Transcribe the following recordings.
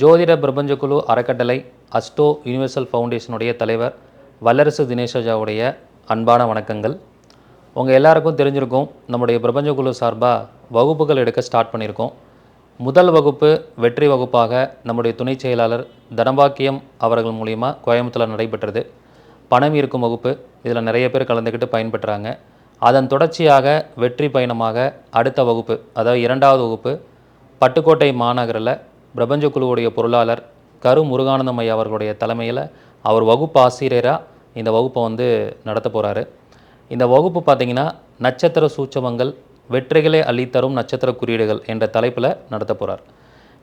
ஜோதிட பிரபஞ்ச குழு அறக்கட்டளை அஸ்டோ யுனிவர்சல் ஃபவுண்டேஷனுடைய தலைவர் வல்லரசு தினேஷாஜாவுடைய அன்பான வணக்கங்கள். உங்கள் எல்லாருக்கும் தெரிஞ்சிருக்கும் நம்முடைய பிரபஞ்ச குழு சார்பாக வகுப்புகள் எடுக்க ஸ்டார்ட் பண்ணியிருக்கோம் முதல் வகுப்பு வெற்றி வகுப்பாக நம்முடைய துணைச் செயலாளர் தனபாக்கியம் அவர்கள் மூலிமா கோயம்புத்தூரில் நடைபெற்றது. பணம் இருக்கும் வகுப்பு இதில் நிறைய பேர் கலந்துக்கிட்டு பயன்பெற்றாங்க. அதன் தொடர்ச்சியாக வெற்றி பயணமாக அடுத்த வகுப்பு அதாவது இரண்டாவது வகுப்பு பட்டுக்கோட்டை மாநகரில் பிரபஞ்ச குழுவுடைய பொருளாளர் கரு முருகானந்தம் ஐயா அவர்களுடைய தலைமையில் அவர் வகுப்பு ஆசிரியராக இந்த வகுப்பை வந்து நடத்த போகிறாரு இந்த வகுப்பு பார்த்தீங்கன்னா நட்சத்திர சூச்சமங்கள் வெற்றிகளை அள்ளித்தரும் நட்சத்திர குறியீடுகள் என்ற தலைப்பில் நடத்த போகிறார்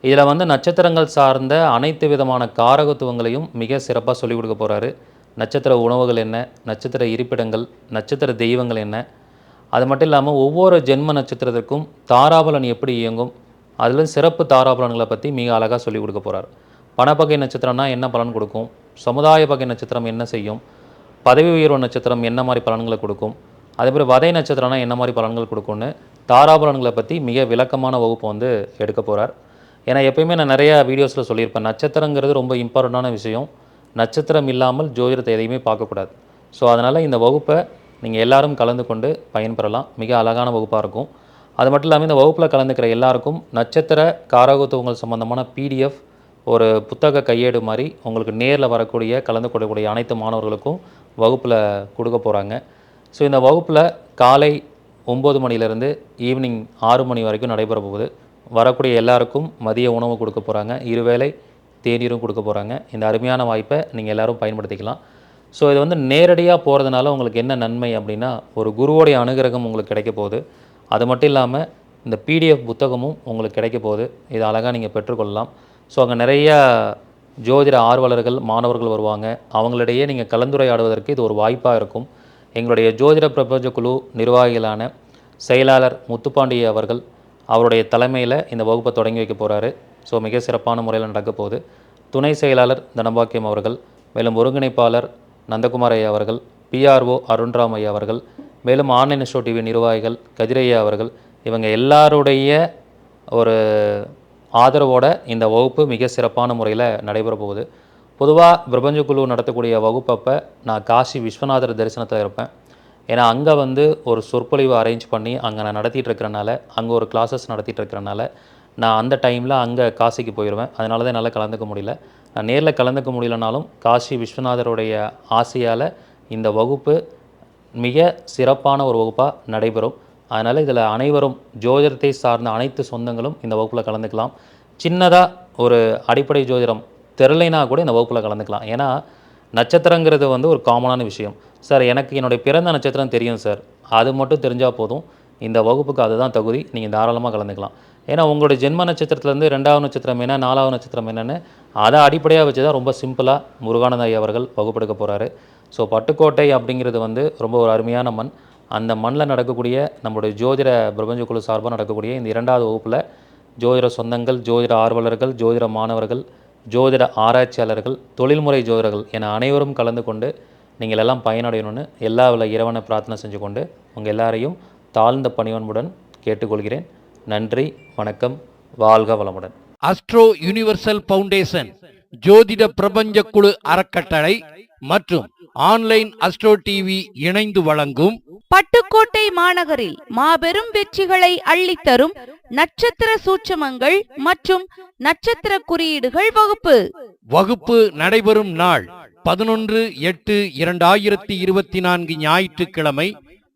இதில் வந்து நட்சத்திரங்கள் சார்ந்த அனைத்து விதமான காரகத்துவங்களையும் மிக சிறப்பாக சொல்லிக் கொடுக்க போகிறாரு நட்சத்திர உணவுகள் என்ன நட்சத்திர இருப்பிடங்கள் நட்சத்திர தெய்வங்கள் என்ன? அது மட்டும் இல்லாமல் ஒவ்வொரு ஜென்ம நட்சத்திரத்திற்கும் தாராபலன் எப்படி இயங்கும் அதில் சிறப்பு தாராபலன்களை பற்றி மிக அழகாக சொல்லிக் கொடுக்க போகிறார் பணப்பகை நட்சத்திரம்னா என்ன பலன் கொடுக்கும்? சமுதாய பகை நட்சத்திரம் என்ன செய்யும்? பதவி உயர்வு நட்சத்திரம் என்ன மாதிரி பலன்களை கொடுக்கும்? அதே மாதிரி வதை நட்சத்திரம்னா என்ன மாதிரி பலன்கள் கொடுக்கும்னு தாராபலன்களை பற்றி மிக விளக்கமான வகுப்பு வந்து எடுக்க போகிறார் ஏன்னா எப்பயுமே நான் நிறையா வீடியோஸில் சொல்லியிருப்பேன் நட்சத்திரங்கிறது ரொம்ப இம்பார்ட்டண்டான விஷயம். நட்சத்திரம் இல்லாமல் ஜோதிடத்தை எதையுமே பார்க்கக்கூடாது. ஸோ அதனால் இந்த வகுப்பை நீங்கள் எல்லாரும் கலந்து கொண்டு பயன்பெறலாம். மிக அழகான வகுப்பாக இருக்கும். அது மட்டும் இல்லாமல் இந்த வகுப்பில் கலந்துக்கிற எல்லாருக்கும் நட்சத்திர காரகத்துவங்கள் சம்பந்தமான பிடிஎஃப் ஒரு புத்தக கையேடு மாதிரி உங்களுக்கு நேரில் வரக்கூடிய கலந்து கொள்ளக்கூடிய அனைத்து மாணவர்களுக்கும் வகுப்பில் கொடுக்க போகிறாங்க ஸோ இந்த வகுப்பில் காலை ஒம்பது மணிலேருந்து ஈவினிங் ஆறு மணி வரைக்கும் நடைபெற போகுது. வரக்கூடிய எல்லாருக்கும் மதிய உணவு கொடுக்க போகிறாங்க இருவேளை தேநீரும் கொடுக்க போகிறாங்க இந்த அருமையான வாய்ப்பை நீங்கள் எல்லோரும் பயன்படுத்திக்கலாம். ஸோ இது வந்து நேரடியாக போகிறதுனால உங்களுக்கு என்ன நன்மை அப்படின்னா ஒரு குருவோடைய அனுகிரகம் உங்களுக்கு கிடைக்க போகுது. அது மட்டும் இல்லாமல் இந்த பிடிஎஃப் புத்தகமும் உங்களுக்கு கிடைக்க போகுது. இது அழகாக நீங்கள் பெற்றுக்கொள்ளலாம். ஸோ அங்கே நிறைய ஜோதிட ஆர்வலர்கள் மாணவர்கள் வருவாங்க. அவங்களிடையே நீங்கள் கலந்துரையாடுவதற்கு இது ஒரு வாய்ப்பாக இருக்கும். எங்களுடைய ஜோதிட பிரபஞ்ச குழு நிர்வாகிகளான செயலாளர் முத்துப்பாண்டிய அவர்கள் அவருடைய தலைமையில் இந்த வகுப்பை தொடங்கி வைக்க போகிறாரு ஸோ மிக சிறப்பான முறையில் நடக்க போகுது. துணை செயலாளர் தனபாக்கியம் அவர்கள் மேலும் ஒருங்கிணைப்பாளர் நந்தகுமார் ஐயா அவர்கள் பிஆர்ஓ அருண்ராம் ஐயா அவர்கள் மேலும் ஆன்லைன் ஷோ டிவி நிர்வாகிகள் கதிரையா அவர்கள் இவங்க எல்லாருடைய ஒரு ஆதரவோட இந்த வகுப்பு மிக சிறப்பான முறையில் நடைபெற போகுது. பொதுவாக பிரபஞ்ச குழு நடத்தக்கூடிய வகுப்பப்போ நான் காசி விஸ்வநாதர் தரிசனத்தில் இருப்பேன். ஏன்னா அங்கே வந்து ஒரு சொற்பொழிவு அரேஞ்ச் பண்ணி அங்கே நான் நடத்திட்டு இருக்கிறனால அங்கே ஒரு கிளாஸஸ் நடத்திட்டு இருக்கிறனால நான் அந்த டைமில் அங்கே காசிக்கு போயிடுவேன் அதனால தான் என்னால் கலந்துக்க முடியல. நான் நேரில் கலந்துக்க முடியலனாலும் காசி விஸ்வநாதருடைய ஆசையால் இந்த வகுப்பு மிக சிறப்பான ஒரு வகுப்பாக நடைபெறும். அதனால் இதில் அனைவரும் ஜோதிடத்தை சார்ந்த அனைத்து சொந்தங்களும் இந்த வகுப்பில் கலந்துக்கலாம். சின்னதாக ஒரு அடிப்படை ஜோதிடம் தெரிலைனா கூட இந்த வகுப்பில் கலந்துக்கலாம். ஏன்னா நட்சத்திரங்கிறது வந்து ஒரு காமனான விஷயம். சார் எனக்கு என்னுடைய பிறந்த நட்சத்திரம் தெரியும் சார். அது மட்டும் தெரிஞ்சால் போதும். இந்த வகுப்புக்கு அதுதான் தகுதி. நீங்கள் தாராளமாக கலந்துக்கலாம். ஏன்னா உங்களுடைய ஜென்ம நட்சத்திரத்துலேருந்து ரெண்டாவது நட்சத்திரம் என்ன நாலாவது நட்சத்திரம் என்னென்னு அதை அடிப்படையாக வச்சு தான் ரொம்ப சிம்பிளாக முருகானந்த ஐயா அவர்கள் வகுப்பெடுக்க போகிறாரு ஸோ பட்டுக்கோட்டை அப்படிங்கிறது வந்து ரொம்ப ஒரு அருமையான மண். அந்த மண்ணில் நடக்கக்கூடிய நம்முடைய ஜோதிட பிரபஞ்ச குழு சார்பாக நடக்கக்கூடிய இந்த இரண்டாவது வகுப்பில் ஜோதிட சொந்தங்கள் ஜோதிட ஆர்வலர்கள் ஜோதிட மாணவர்கள் ஜோதிட ஆராய்ச்சியாளர்கள் தொழில்முறை ஜோதிடர்கள் என அனைவரும் கலந்து கொண்டு நீங்கள் எல்லாம் பயனடையணும்னு எல்லா வில இறைவனை பிரார்த்தனை செஞ்சு கொண்டு உங்கள் எல்லாரையும் தாழ்ந்த பணிவன்புடன் கேட்டுக்கொள்கிறேன். நன்றி வணக்கம் வாழ்க வளமுடன். அஸ்ட்ரோ யுனிவர்சல் பவுண்டேஷன் ஜோதிட பிரபஞ்ச குழு அறக்கட்டளை மற்றும் ஆன்லைன் அஸ்ட்ரோ டிவி இணைந்து வழங்கும் பட்டுக்கோட்டை மாநகரில் மாபெரும் வெற்றிகளை அள்ளித்தரும் நட்சத்திர சூட்சமங்கள் மற்றும் நட்சத்திர குறியீடுகள் வகுப்பு. வகுப்பு நடைபெறும் நாள் பதினொன்று எட்டு இரண்டாயிரத்தி இருபத்தி நான்கு ஞாயிற்றுக்கிழமை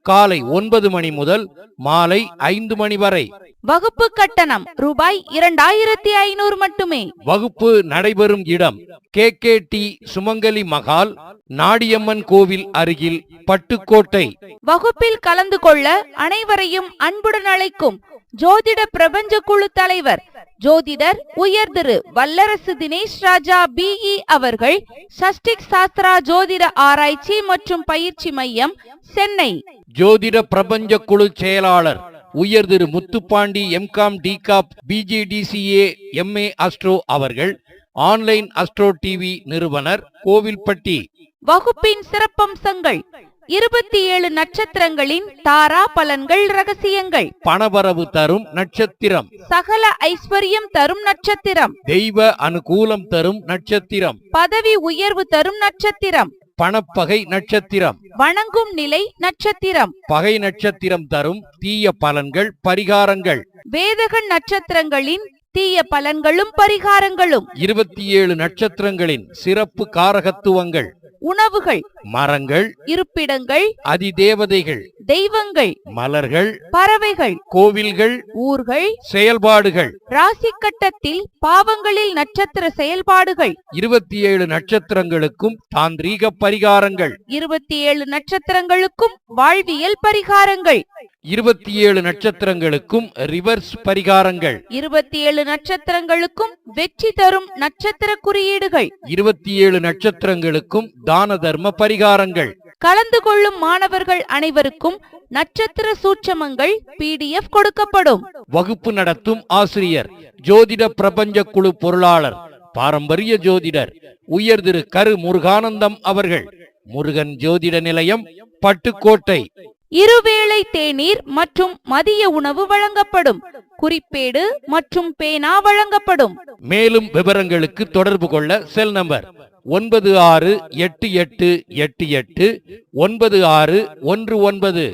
காலை ஒன்பது மணி முதல் மாலை ஐந்து மணி வரை. வகுப்பு கட்டணம் ரூபாய் இரண்டாயிரத்தி ஐநூறு மட்டுமே. வகுப்பு நடைபெறும் இடம் கே கே டி சுமங்கலி மகால் நாடியம்மன் கோவில் அருகில் பட்டுக்கோட்டை. வகுப்பில் கலந்து கொள்ள அனைவரையும் அன்புடன் அழைக்கும் ஜோதிட பிரபஞ்ச குழு தலைவர் ஜோதிடர் உயர் திரு வல்லரசு தினேஷ் ராஜா பிஇ அவர்கள் சஷ்டிக் சாஸ்திரா ஜோதிட ஆராய்ச்சி மற்றும் பயிற்சி மையம் சென்னை. ஜோதிட பிரபஞ்ச குழு செயலாளர் உயர் திரு முத்துப்பாண்டி எம்காம் டிகாப் பிஜிடிசிஏ எம்ஏ அஸ்ட்ரோ அவர்கள் ஆன்லைன் அஸ்ட்ரோ டிவி நிறுவனர் கோவில்பட்டி. வகுப்பின் சிறப்பம்சங்கள் இருபத்தி ஏழு நட்சத்திரங்களின் தாரா பலன்கள் ரகசியங்கள் பணவரவு தரும் நட்சத்திரம். சகல ஐஸ்வர்யம் தரும் நட்சத்திரம். தெய்வ அனுகூலம் தரும் நட்சத்திரம். பதவி உயர்வு தரும் நட்சத்திரம். பணப்பகை நட்சத்திரம். வணங்கும் நிலை நட்சத்திரம். பகை நட்சத்திரம் தரும் தீய பலன்கள் பரிகாரங்கள். வேதகன் நட்சத்திரங்களின் தீய பலன்களும் பரிகாரங்களும். இருபத்தி ஏழு நட்சத்திரங்களின் சிறப்பு காரகத்துவங்கள். உணவுகள். மரங்கள். இருப்பிடங்கள். அதிதேவதைகள். தெய்வங்கள். மலர்கள். பறவைகள். கோவில்கள். ஊர்கள். செயல்பாடுகள். ராசி கட்டத்தில் பாவங்களில் நட்சத்திர செயல்பாடுகள். இருபத்தி ஏழு நட்சத்திரங்களுக்கும் தாந்திரீக பரிகாரங்கள். இருபத்தி ஏழு நட்சத்திரங்களுக்கும் வாழ்வியல் பரிகாரங்கள். இருபத்தி ஏழு நட்சத்திரங்களுக்கும் ரிவர்ஸ் பரிகாரங்கள். இருபத்தி ஏழு நட்சத்திரங்களுக்கும் வெற்றி தரும் நட்சத்திர குறியீடுகள். இருபத்தி ஏழு நட்சத்திரங்களுக்கும் தான தர்ம பரிகாரங்கள். கலந்து கொள்ளும் மாணவர்கள் அனைவருக்கும் நட்சத்திர சூட்சமங்கள் பிடிஎஃப் கொடுக்கப்படும். வகுப்பு நடத்தும் ஆசிரியர் ஜோதிட பிரபஞ்ச குழு பொருளாளர் பாரம்பரிய ஜோதிடர் உயர் திரு கரு முருகானந்தம் அவர்கள் முருகன் ஜோதிட நிலையம் பட்டுக்கோட்டை. இருவேளை தேநீர் மற்றும் மதிய உணவு வழங்கப்படும். குறிப்பேடு மற்றும் பேனா வழங்கப்படும். மேலும் விவரங்களுக்கு தொடர்பு கொள்ள செல் நம்பர் ஒன்பது ஆறு எட்டு எட்டு எட்டு எட்டு ஒன்பது ஆறு ஒன்று ஒன்பது.